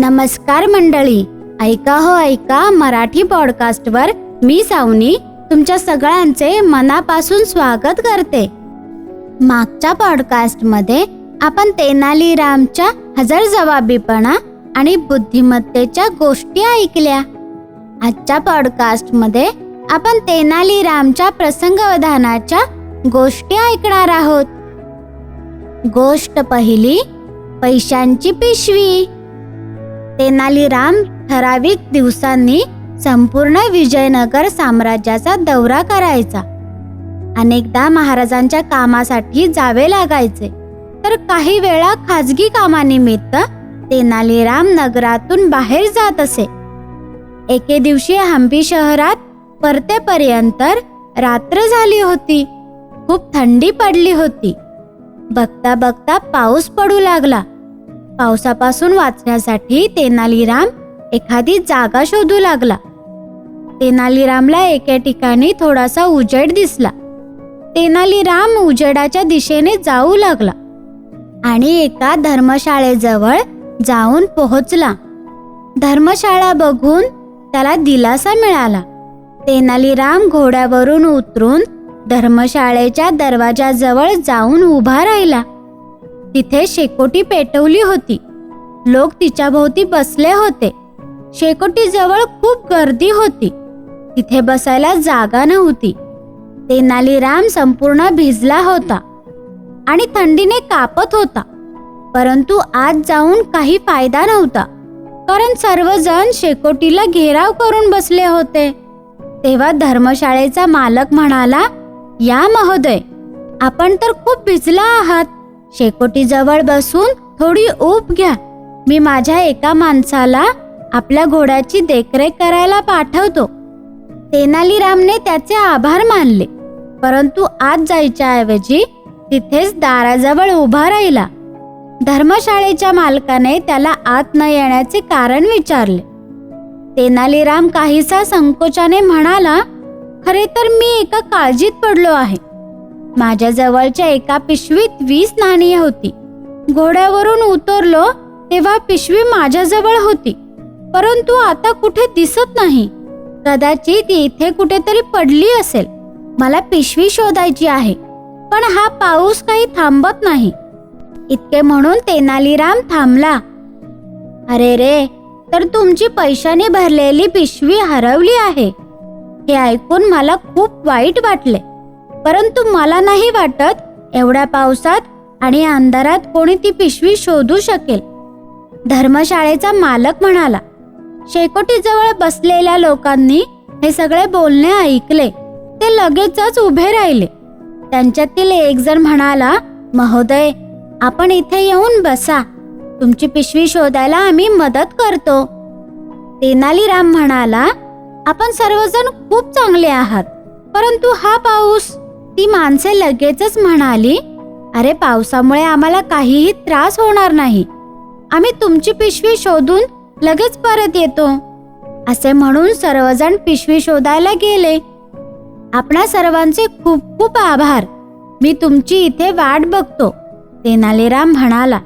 नमस्कार मंडळी. ऐका हो ऐका मराठी पॉडकास्टवर मी सावनी तुमच्या सगळ्यांचे मनापासून स्वागत करते. मागच्या पॉडकास्टमध्ये आपण तेनालीरामच्या हजरजबाबीपणा आणि बुद्धिमत्तेच्या गोष्टी ऐकल्या. आजच्या पॉडकास्टमध्ये आपण तेनालीरामच्या प्रसंगवधानाच्या गोष्टी ऐकणार आहोत. गोष्ट पहिली पैशांची पिशवी. तेनालीराम ठराविक दिवसांनी संपूर्ण विजयनगर साम्राज्याचा दौरा करायचा. अनेकदा महाराजांच्या कामासाठी जावे लागायचे. तर काही वेळा खाजगी कामानिमित्त तेनालीराम नगरातून बाहेर जात असे. एके दिवशी हंपी शहरात परतेपर्यंत रात्र झाली होती. खूप थंडी पडली होती. बघता बघता पाऊस पडू लागला. पावसापासून वाचण्यासाठी तेनालीराम एखादी जागा शोधू लागला. तेनालीरामला एके ठिकाणी थोडासा उजेड दिसला. तेनालीराम उजेडाच्या दिशेने जाऊ लागला आणि एका धर्मशाळेजवळ जाऊन पोहोचला. धर्मशाळा बघून त्याला दिलासा मिळाला. तेनालीराम घोड्यावरून उतरून धर्मशाळेच्या दरवाजाजवळ जाऊन उभा राहिला. तिथे शेकोटी पेटवली होती. लोक तिच्या भोवती बसले होते. शेकोटीजवळ खूप गर्दी होती. तिथे बसायला जागा नव्हती. तेनालीराम संपूर्ण भिजला होता आणि थंडीने कापत होता. परंतु आत जाऊन काही फायदा नव्हता. कारण सर्वजण शेकोटीला घेराव करून बसले होते. तेव्हा धर्मशाळेचा मालक म्हणाला या महोदय आपण तर खूप भिजला आहात. शेकोटीजवळ बसून थोडी ऊब घ्या. मी माझ्या एका माणसाला आपल्या घोड्याची देखरेख करायला पाठवतो. तेनालीरामने त्याचे आभार मानले. परंतु आत जायच्या ऐवजी तिथेच दाराजवळ उभा राहिला. धर्मशाळेच्या मालकाने त्याला आत न येण्याचे कारण विचारले. तेनालीराम काहीसा संकोचाने म्हणाला खरे तर मी एका काळजीत पडलो आहे. माझ्या जवळच्या एका पिशवीत वीस नाणी होती. घोड्यावरून उतरलो तेव्हा पिशवी माझ्याजवळ होती. परंतु आता कुठे दिसत नाही. कदाचित इथे कुठेतरी पडली असेल. मला पिशवी शोधायची आहे पण हा पाऊस काही थांबत नाही. इतके म्हणून तेनालीराम थांबला. अरे रे तर तुमची पैशाने भरलेली पिशवी हरवली आहे. हे ऐकून मला खूप वाईट वाटले. परंतु मला नाही वाटत एवढ्या पावसात आणि अंधारात कोणी ती पिशवी शोधू शकेल. धर्मशाळेचा मालक म्हणाला शेकोटीजवळ बसलेल्या लोकांनी हे सगळे बोलणे ऐकले. ते लगेचच उभे राहिले. त्यांच्यातील एक जण म्हणाला महोदय आपण इथे येऊन बसा. तुमची पिशवी शोधायला आम्ही मदत करतो. तेनालीराम म्हणाला आपण सर्वजण खूप चांगले आहात परंतु हा पाऊस ती माणसे लगेचच म्हणाली अरे पावसामुळे आम्हाला काहीही त्रास होणार नाही. आम्ही तुमची पिशवी शोधून लगेच परत येतो. असे म्हणून सर्वजण पिशवी शोधायला गेले. आपणा सर्वांचे खूप खूप आभार. मी तुमची इथे वाट बघतो तेनालीराम म्हणाला.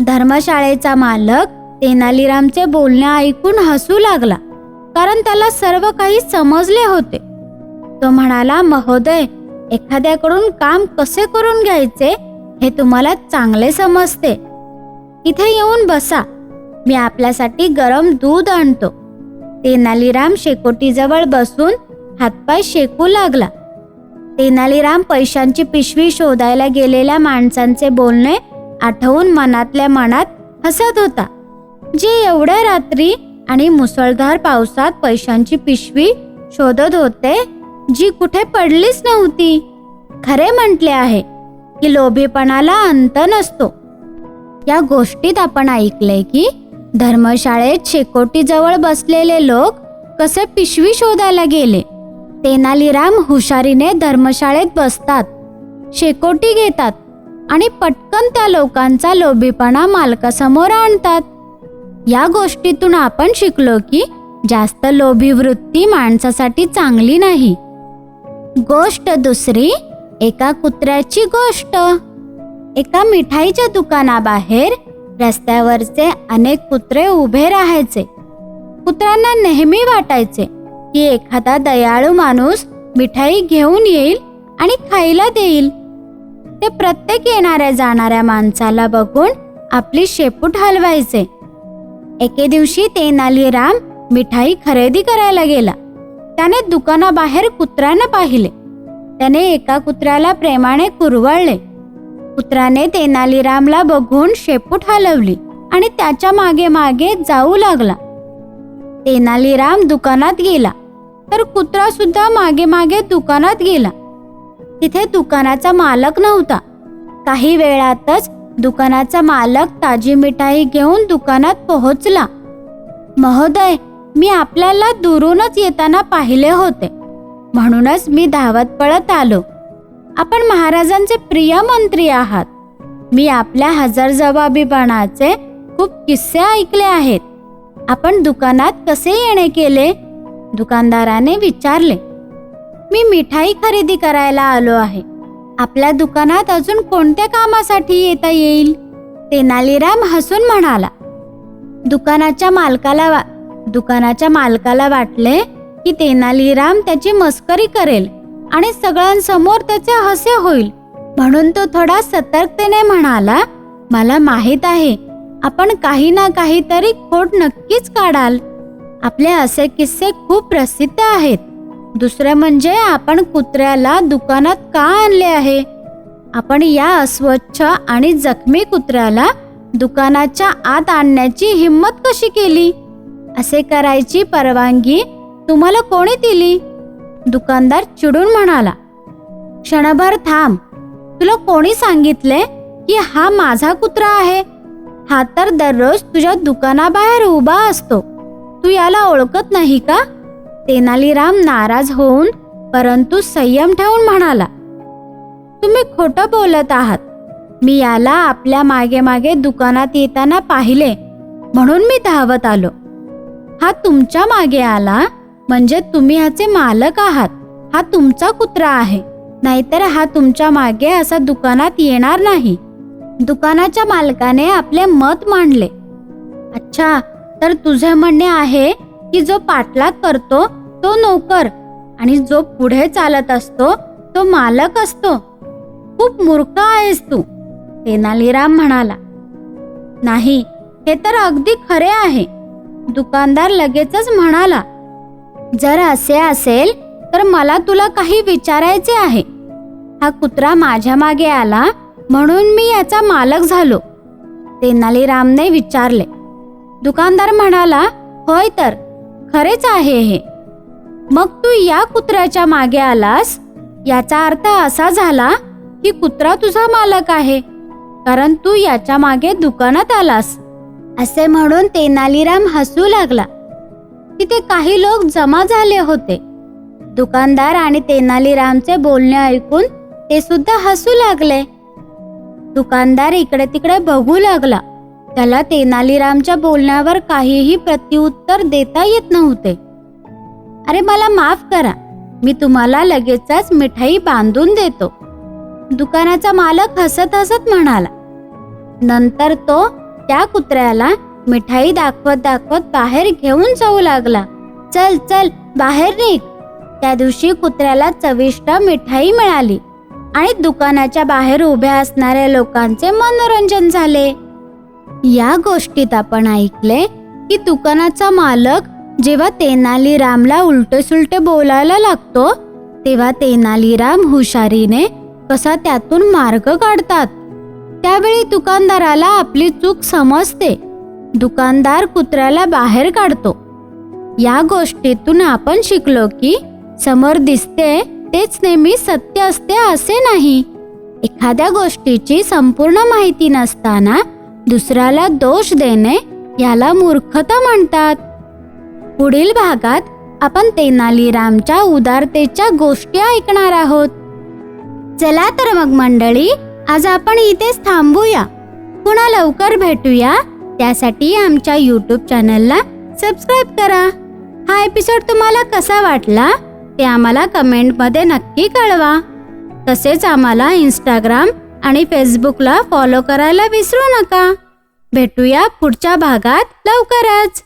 धर्मशाळेचा मालक तेनालीरामचे बोलणे ऐकून हसू लागला कारण त्याला सर्व काही समजले होते. तो म्हणाला महोदय एखाद्याकडून काम कसे करून घ्यायचे हे तुम्हाला चांगले समजते. इथे येऊन बसा. मी आपल्यासाठी गरम दूध आणतो. तेनालीराम शेकोटीजवळ बसून हातपाय शेकू लागला. तेनालीराम पैशांची पिशवी शोधायला गेलेल्या माणसांचे बोलणे आठवून मनातल्या मनात हसत होता. जे एवढ्या रात्री आणि मुसळधार पावसात पैशांची पिशवी शोधत होते जी कुठे पडलीच नव्हती. खरे म्हटले आहे की लोभीपणाला अंत नसतो. या गोष्टीत आपण ऐकले की धर्मशाळेत शेकोटीजवळ बसलेले लोक कसे पिशवी शोधायला गेले. तेनालीराम हुशारीने धर्मशाळेत बसतात शेकोटी घेतात आणि पटकन त्या लोकांचा लोभीपणा मालकासमोर आणतात. या गोष्टीतून आपण शिकलो की जास्त लोभी वृत्ती माणसासाठी चांगली नाही. गोष्ट दुसरी एका कुत्र्याची गोष्ट. एका मिठाईच्या दुकानाबाहेर रस्त्यावरचे अनेक कुत्रे उभे राहायचे. कुत्र्यांना नेहमी वाटायचे की एखादा दयाळू माणूस मिठाई घेऊन येईल आणि खायला देईल. ते प्रत्येक येणाऱ्या जाणाऱ्या माणसाला बघून आपली शेपूट हलवायचे. एके दिवशी तेनालीराम मिठाई खरेदी करायला गेला. त्याने दुकानाबाहेर कुत्र्यानं पाहिले. त्याने एका कुत्र्याला प्रेमाने कुरवळले. कुत्र्याने तेनालीरामला बघून शेपूट हलवली आणि त्याच्यामागे मागे जाऊ लागला. तेनालीराम दुकानात गेला तर कुत्रा सुद्धा मागे मागे दुकानात गेला. तिथे दुकानाचा मालक नव्हता. काही वेळातच दुकानाचा मालक ताजी मिठाई घेऊन दुकानात पोहोचला. महोदय मी आपल्याला दुरूनच येताना पाहिले होते. म्हणूनच मी धावत पळत आलो. आपण महाराजांचे प्रिय मंत्री आहात. मी आपल्या हजरजबाबीपणाचे खूप किस्से ऐकले आहेत. आपण दुकानात कसे येणे केले? दुकानदाराने विचारले. मी मिठाई खरेदी करायला आलो आहे. आपल्या दुकानात अजून कोणत्या कामासाठी येता येईल? तेनालीराम हसून म्हणाला. दुकानाच्या मालकाला वा दुकानाच्या मालकाला वाटले की तेनालीराम त्याची मस्करी करेल आणि सगळ्यांसमोर त्याचे हसे होईल. म्हणून तो थोडा सतर्कतेने म्हणाला मला माहीत आहे आपण काही ना काहीतरी खोट नक्कीच काढाल. आपले असे किस्से खूप प्रसिद्ध आहेत. दुसरे म्हणजे आपण कुत्र्याला दुकानात का आणले आहे? आपण या अस्वच्छ आणि जखमी कुत्र्याला दुकानाच्या आत आणण्याची हिंमत कशी केली? असे करायची परवानगी तुम्हाला कोणी दिली? दुकानदार चिडून म्हणाला क्षणभर थांब तुला कोणी सांगितले की हा माझा कुत्रा आहे? हा तर दररोज तुझ्या दुकानाबाहेर उभा असतो. तू याला ओळखत नाही का? तेनालीराम नाराज होऊन परंतु संयम ठेवून म्हणाला तुम्ही खोटं बोलत आहात. मी याला आपल्या मागे मागे दुकानात येताना पाहिले म्हणून मी धावत आलो. हा तुमच्या मागे आला? म्हणजे तुम्ही ह्याचे मालक आहात. हा तुमचा कुत्रा आहे. नाहीतर हा तुमच्या मागे असा दुकानात येणार नाही. दुकानाच्या मालकाने आपले मत मांडले. अच्छा तर तुझे म्हणणे आहे की जो पाठलाग करतो तो नोकर आणि जो पुढे चालत असतो तो मालक असतो. खूप मूर्ख आहेस तू तेनालीराम म्हणाला. नाही हे तर अगदी खरे आहे. दुकानदार लगेचच म्हणाला जर असे असेल तर मला तुला काही विचारायचे आहे. हा कुत्रा माझ्या मागे आला म्हणून मी याचा मालक झालो. तेनालीरामने विचारले. दुकानदार म्हणाला होय तर खरेच आहे हे. मग तू या कुत्र्याच्या मागे आलास? याचा अर्थ असा झाला की कुत्रा तुझा मालक आहे कारण तू याच्या मागे दुकानात आलास. असे म्हणून तेनालीराम हसू लागला. तिथे काही लोक जमा झाले होते. दुकानदार आणि तेनालीरामचे बोलणे ऐकून ते सुद्धा हसू लागले. दुकानदार इकडे तिकडे बघू लागला. त्याला तेनालीरामच्या बोलण्यावर काहीही प्रत्युत्तर देता येत नव्हते. अरे मला माफ करा. मी तुम्हाला लगेचच मिठाई बांधून देतो. दुकानाचा मालक हसत हसत म्हणाला. नंतर तो त्या कुत्र्याला मिठाई दाखवत दाखवत बाहेर घेऊन जाऊ लागला. चल चल बाहेर निघ. त्या दिवशी कुत्र्याला चविष्ट मिठाई मिळाली आणि दुकानाच्या बाहेर उभ्या असणाऱ्या लोकांचे मनोरंजन झाले. या गोष्टीत आपण ऐकले की दुकानाचा मालक जेव्हा तेनालीरामला उलटे सुलटे बोलायला लागतो तेव्हा तेनालीराम हुशारीने कसा त्यातून मार्ग काढतात. त्यावेळी दुकानदाराला आपली चूक समजते. दुकानदार कुत्र्याला बाहेर काढतो. या गोष्टीतून आपण शिकलो की समोर दिसते तेच नेहमी सत्य असते असे नाही. एखाद्या गोष्टीची संपूर्ण माहिती नसताना दुसऱ्याला दोष देणे याला मूर्खता म्हणतात. पुढील भागात आपण तेनालीरामच्या उदारतेच्या गोष्टी ऐकणार आहोत. चला तर मग मंडळी आज आपण इथेच थांबूया. पुन्हा लवकर भेटूया. त्यासाठी आमच्या यूट्यूब चॅनलला सबस्क्राईब करा. हा एपिसोड तुम्हाला कसा वाटला ते आम्हाला कमेंटमध्ये नक्की कळवा. तसेच आम्हाला इंस्टाग्राम आणि फेसबुकला फॉलो करायला विसरू नका. भेटूया पुढच्या भागात लवकरच.